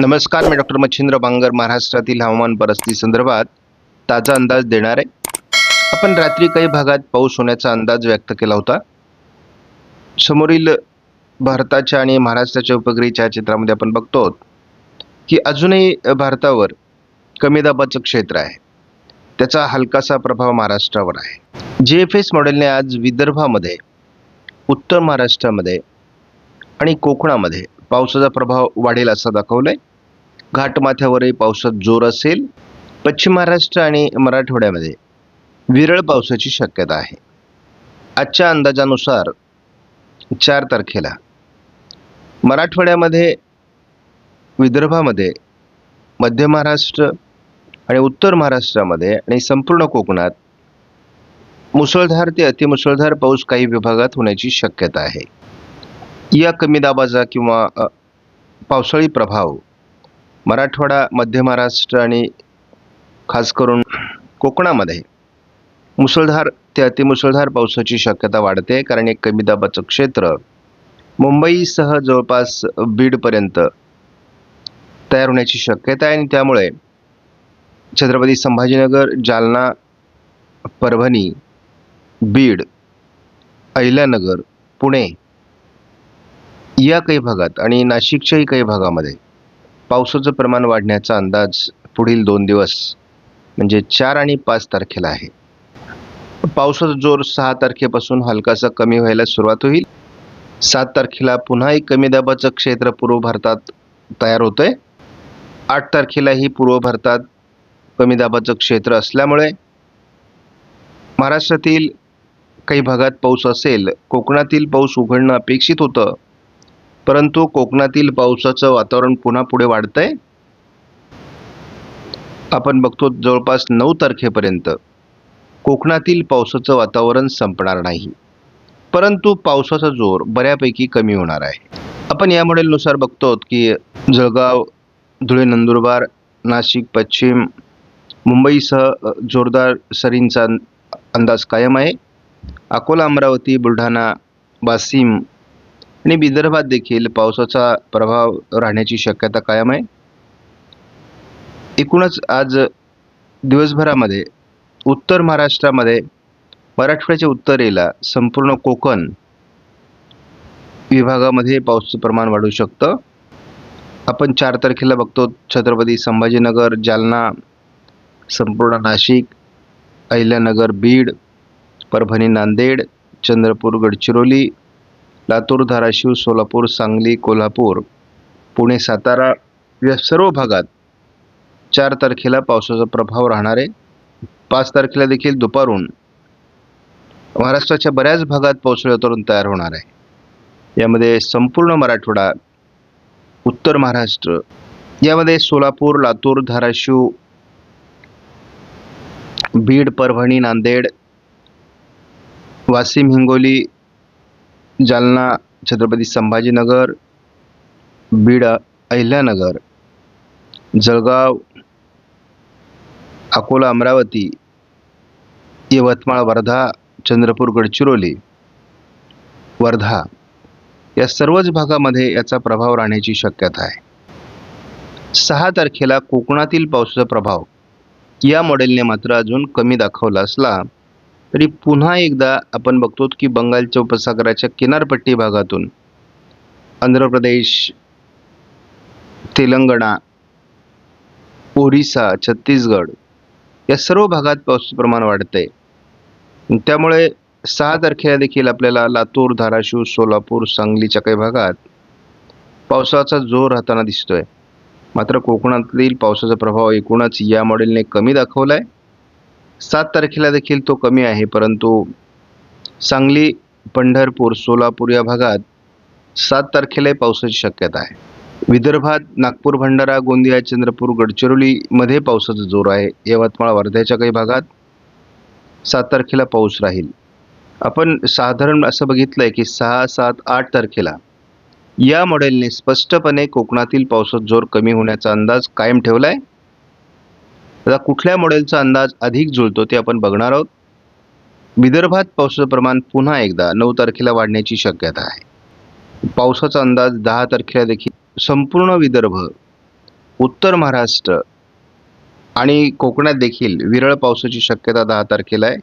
नमस्कार मी डॉक्टर मच्छिंद्र बांगर महाराष्ट्रातील हवामान परिस्थितीसंदर्भात ताजा अंदाज देणार आहे. आपण रात्री काही भागात पाऊस होण्याचा अंदाज व्यक्त केला होता. समोरील भारताच्या आणि महाराष्ट्राच्या उपग्रही छायाचित्रामध्ये आपण बघतो की अजूनही भारतावर कमी दाबाचं क्षेत्र आहे. त्याचा हलकासा प्रभाव महाराष्ट्रावर आहे. जे एफ एस मॉडेलने आज विदर्भामध्ये उत्तर महाराष्ट्रामध्ये आणि कोकणामध्ये पावसाचा प्रभाव वाढेल असं दाखवलं आहे घाटमाथ्यावरही पावसात जोर असेल. पश्चिम महाराष्ट्र आणि मराठवाड्यामध्ये विरळ पावसाची शक्यता आहे. आजच्या अंदाजानुसार चार तारखेला मराठवाड्यामध्ये विदर्भामध्ये मध्य महाराष्ट्र आणि उत्तर महाराष्ट्रामध्ये आणि संपूर्ण कोकणात मुसळधार ते अतिमुसळधार पाऊस काही विभागात होण्याची शक्यता आहे. या कमी दाबाचा किंवा पावसाळी प्रभाव मराठवाडा मध्य महाराष्ट्र आणि खास करून कोकणामध्ये मुसळधार ते अतिमुसळधार पावसाची शक्यता वाढते कारण एक कमी दाबाचं क्षेत्र मुंबईसह जवळपास बीडपर्यंत तयार होण्याची शक्यता आहे आणि त्यामुळे छत्रपती संभाजीनगर जालना परभणी बीड अहिल्यानगर पुणे या काही भागात आणि नाशिकच्याही काही भागामध्ये पावसाचं प्रमाण वाढण्याचा अंदाज पुढील दोन दिवस म्हणजे चार आणि पाच तारखेला आहे. पावसाचा जोर सहा तारखेपासून हलकासा कमी व्हायला सुरुवात होईल. सात तारखेला पुन्हा एक कमी दाबाचं क्षेत्र पूर्व भारतात तयार होतंय. आठ तारखेलाही पूर्व भारतात कमी दाबाचं क्षेत्र असल्यामुळे महाराष्ट्रातील काही भागात पाऊस असेल कोकणातील पाऊस उघडणं अपेक्षित होतं. परंतु कोकणातील पावसाचं वातावरण पुन्हा पुढे वाढतं आहे आपण बघतो जवळपास नऊ तारखेपर्यंत कोकणातील पावसाचं वातावरण संपणार नाही. परंतु पावसाचा जोर बऱ्यापैकी कमी होणार आहे. आपण या मॉडेलनुसार बघतो की जळगाव धुळे नंदुरबार नाशिक पश्चिम मुंबईसह जोरदार सरींचा अंदाज कायम आहे. अकोला अमरावती बुलढाणा वाशिम आणि विदर्भात देखील पावसाचा प्रभाव राहण्याची शक्यता कायम आहे. एकूणच आज दिवसभरामध्ये उत्तर महाराष्ट्रामध्ये मराठवाड्याच्या उत्तरेला संपूर्ण कोकण विभागामध्ये पावसाचं प्रमाण वाढू शकतं. आपण चार तारखेला बघतो छत्रपती संभाजीनगर जालना संपूर्ण नाशिक अहिल्यानगर बीड परभणी नांदेड चंद्रपूर गडचिरोली लातूर धाराशिव सोलापूर सांगली कोल्हापूर पुणे सातारा या सर्व भागात चार तारखेला पावसाचा प्रभाव राहणार आहे. पाच तारखेला देखील दुपारून महाराष्ट्राच्या बऱ्याच भागात पावसाळी वातावरण तयार होणार आहे. यामध्ये संपूर्ण मराठवाडा उत्तर महाराष्ट्र यामध्ये सोलापूर लातूर धाराशिव बीड परभणी नांदेड वाशिम हिंगोली जालना छत्रपती संभाजीनगर बीड अहिल्यानगर जळगाव अकोला अमरावती यवतमाळ वर्धा चंद्रपूर गडचिरोली वर्धा या सर्वच भागामध्ये याचा प्रभाव राहण्याची शक्यता आहे. सहा तारखेला कोकणातील पावसाचा प्रभाव या मॉडेलने मात्र अजून कमी दाखवला असला तरी पुन्हा एकदा आपण बघतो की बंगालच्या उपसागराच्या किनारपट्टी भागातून आंध्र प्रदेश तेलंगणा ओरिसा छत्तीसगड या सर्व भागात पाऊस प्रमाण वाढतंय. त्यामुळे सहा तारखेला देखील आपल्याला लातूर धाराशिव सोलापूर सांगलीच्या काही भागात पावसाचा जोर राहताना दिसतोय. मात्र कोकणातील पावसाचा प्रभाव एकूणच या मॉडेलने कमी दाखवलाय. सात तारखेला देखील तो कमी आहे परंतु सांगली पंढरपूर सोलापूर या भागात सात तारखेलाही पावसाची शक्यता आहे. विदर्भात नागपूर भंडारा गोंदिया चंद्रपूर गडचिरोलीमध्ये पावसाचा जोर आहे. यवतमाळ वर्ध्याच्या काही भागात सात तारखेला पाऊस राहील. आपण साधारण असं बघितलंय की सहा सात आठ तारखेला या मॉडेलने स्पष्टपणे कोकणातील पावसाचा जोर कमी होण्याचा अंदाज कायम ठेवला आहे आता कुठल्या मॉडेलचा अंदाज अधिक जुळतो ते आपण बघणार आहोत. विदर्भात पावसाचं प्रमाण पुन्हा एकदा नऊ तारखेला वाढण्याची शक्यता आहे. पावसाचा अंदाज दहा तारखेला देखील संपूर्ण विदर्भ उत्तर महाराष्ट्र आणि कोकणात देखील विरळ पावसाची शक्यता दहा तारखेला आहे.